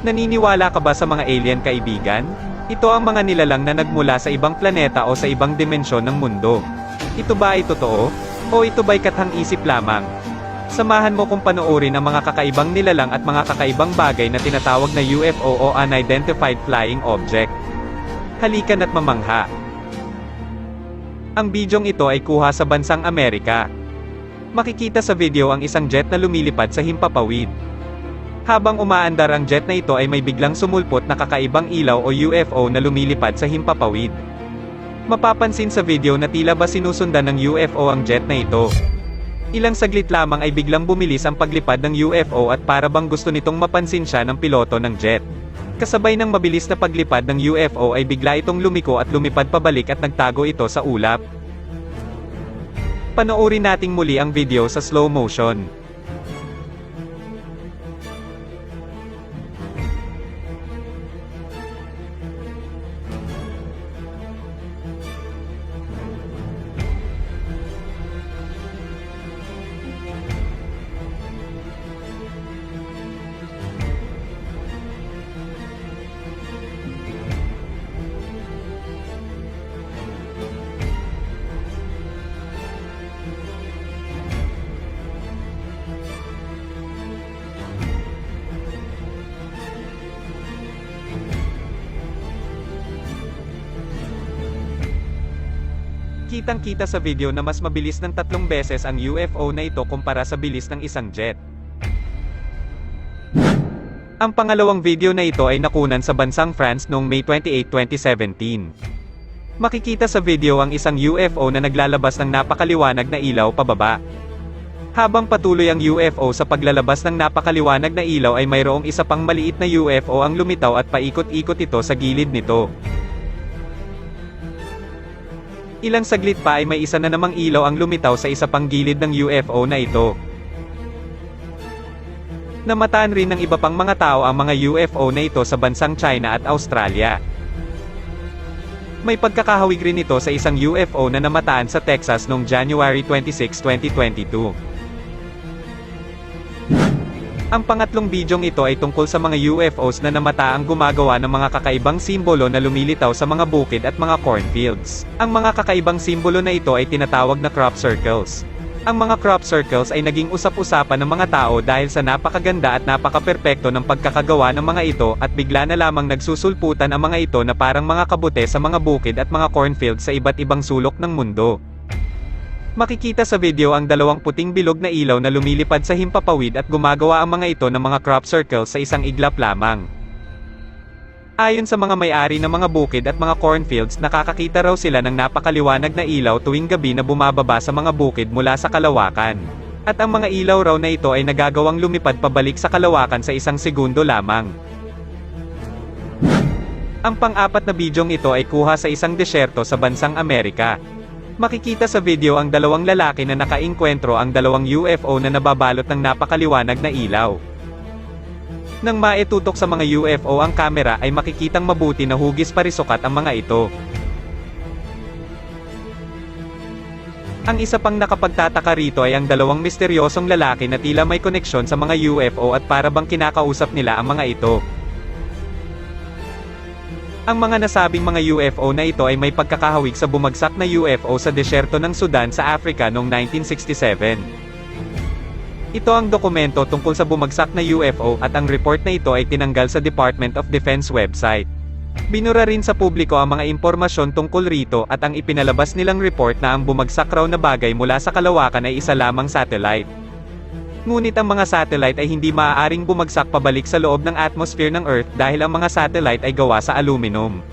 Naniniwala ka ba sa mga alien kaibigan? Ito ang mga nilalang na nagmula sa ibang planeta o sa ibang dimensyon ng mundo. Ito ba ay totoo? O ito ba'y kathang isip lamang? Samahan mo kung panoorin ang mga kakaibang nilalang at mga kakaibang bagay na tinatawag na UFO o Unidentified Flying Object. Halikan at mamangha. Ang bidyong ito ay kuha sa bansang Amerika. Makikita sa video ang isang jet na lumilipad sa himpapawid. Habang umaandar ang jet na ito ay may biglang sumulpot na kakaibang ilaw o UFO na lumilipad sa himpapawid. Mapapansin sa video na tila ba sinusundan ng UFO ang jet na ito. Ilang saglit lamang ay biglang bumilis ang paglipad ng UFO at para bang gusto nitong mapansin siya ng piloto ng jet. Kasabay ng mabilis na paglipad ng UFO ay bigla itong lumiko at lumipad pabalik at nagtago ito sa ulap. Panoorin nating muli ang video sa slow motion. Kitang-kita sa video na mas mabilis ng tatlong beses ang UFO na ito kumpara sa bilis ng isang jet. Ang pangalawang video na ito ay nakunan sa bansang France noong May 28, 2017. Makikita sa video ang isang UFO na naglalabas ng napakaliwanag na ilaw pababa. Habang patuloy ang UFO sa paglalabas ng napakaliwanag na ilaw ay mayroong isa pang maliit na UFO ang lumitaw at paikot-ikot ito sa gilid nito. Ilang saglit pa ay may isa na namang ilaw ang lumitaw sa isa pang gilid ng UFO na ito. Namataan rin ng iba pang mga tao ang mga UFO na ito sa bansang China at Australia. May pagkakahawig rin ito sa isang UFO na namataan sa Texas noong January 26, 2022. Ang pangatlong bidyong ito ay tungkol sa mga UFOs na namataang gumagawa ng mga kakaibang simbolo na lumilitaw sa mga bukid at mga cornfields. Ang mga kakaibang simbolo na ito ay tinatawag na crop circles. Ang mga crop circles ay naging usap-usapan ng mga tao dahil sa napakaganda at napakaperpekto ng pagkakagawa ng mga ito at bigla na lamang nagsusulputan ang mga ito na parang mga kabute sa mga bukid at mga cornfields sa iba't ibang sulok ng mundo. Makikita sa video ang dalawang puting bilog na ilaw na lumilipad sa himpapawid at gumagawa ang mga ito ng mga crop circles sa isang iglap lamang. Ayon sa mga may-ari ng mga bukid at mga cornfields nakakakita raw sila ng napakaliwanag na ilaw tuwing gabi na bumababa sa mga bukid mula sa kalawakan. At ang mga ilaw raw na ito ay nagagawang lumipad pabalik sa kalawakan sa isang segundo lamang. Ang pang-apat na bidyong ito ay kuha sa isang desyerto sa bansang Amerika. Makikita sa video ang dalawang lalaki na nakainkwentro ang dalawang UFO na nababalot ng napakaliwanag na ilaw. Nang maitutok sa mga UFO ang kamera ay makikitang mabuti na hugis parisukat ang mga ito. Ang isa pang nakapagtataka rito ay ang dalawang misteryosong lalaki na tila may koneksyon sa mga UFO at para bang kinakausap nila ang mga ito. Ang mga nasabing mga UFO na ito ay may pagkakahawig sa bumagsak na UFO sa desyerto ng Sudan sa Africa noong 1967. Ito ang dokumento tungkol sa bumagsak na UFO at ang report na ito ay tinanggal sa Department of Defense website. Binura rin sa publiko ang mga impormasyon tungkol rito at ang ipinalabas nilang report na ang bumagsak raw na bagay mula sa kalawakan ay isa lamang satellite. Ngunit ang mga satellite ay hindi maaaring bumagsak pabalik sa loob ng atmosphere ng Earth dahil ang mga satellite ay gawa sa aluminum.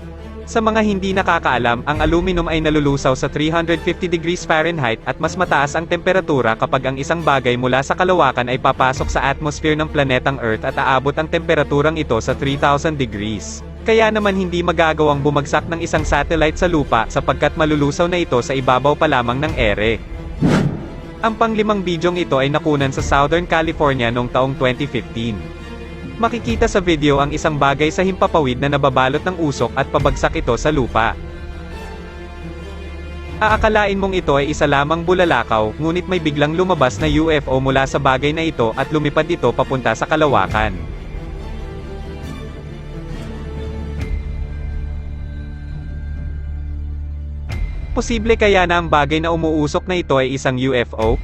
Sa mga hindi nakakaalam, ang aluminum ay nalulusaw sa 350 degrees Fahrenheit at mas mataas ang temperatura kapag ang isang bagay mula sa kalawakan ay papasok sa atmosphere ng planetang Earth at aabot ang temperaturang ito sa 3,000 degrees. Kaya naman hindi magagawang bumagsak ng isang satellite sa lupa sapagkat malulusaw na ito sa ibabaw pa lamang ng ere. Ang panglimang bidyong ito ay nakunan sa Southern California noong taong 2015. Makikita sa video ang isang bagay sa himpapawid na nababalot ng usok at pabagsak ito sa lupa. Aakalain mong ito ay isa lamang bulalakaw, ngunit may biglang lumabas na UFO mula sa bagay na ito at lumipad ito papunta sa kalawakan. Posible kaya na ang bagay na umuusok na ito ay isang UFO?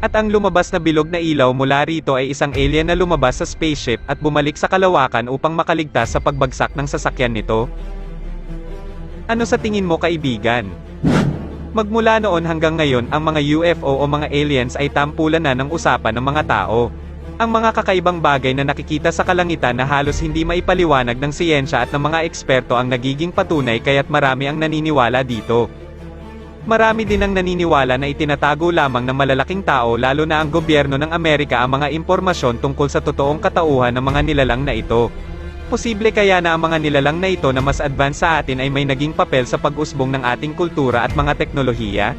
At ang lumabas na bilog na ilaw mula rito ay isang alien na lumabas sa spaceship at bumalik sa kalawakan upang makaligtas sa pagbagsak ng sasakyan nito? Ano sa tingin mo kaibigan? Magmula noon hanggang ngayon ang mga UFO o mga aliens ay tampulan na ng usapan ng mga tao. Ang mga kakaibang bagay na nakikita sa kalangitan na halos hindi maipaliwanag ng siyensya at ng mga eksperto ang nagiging patunay kaya't marami ang naniniwala dito. Marami din ang naniniwala na itinatago lamang ng malalaking tao lalo na ang gobyerno ng Amerika ang mga impormasyon tungkol sa totoong katauhan ng mga nilalang na ito. Posible kaya na ang mga nilalang na ito na mas advanced sa atin ay may naging papel sa pag-usbong ng ating kultura at mga teknolohiya?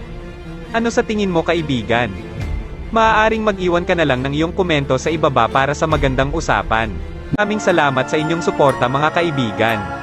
Ano sa tingin mo kaibigan? Maaaring mag-iwan ka na lang ng iyong komento sa ibaba para sa magandang usapan. Maraming salamat sa inyong suporta mga kaibigan.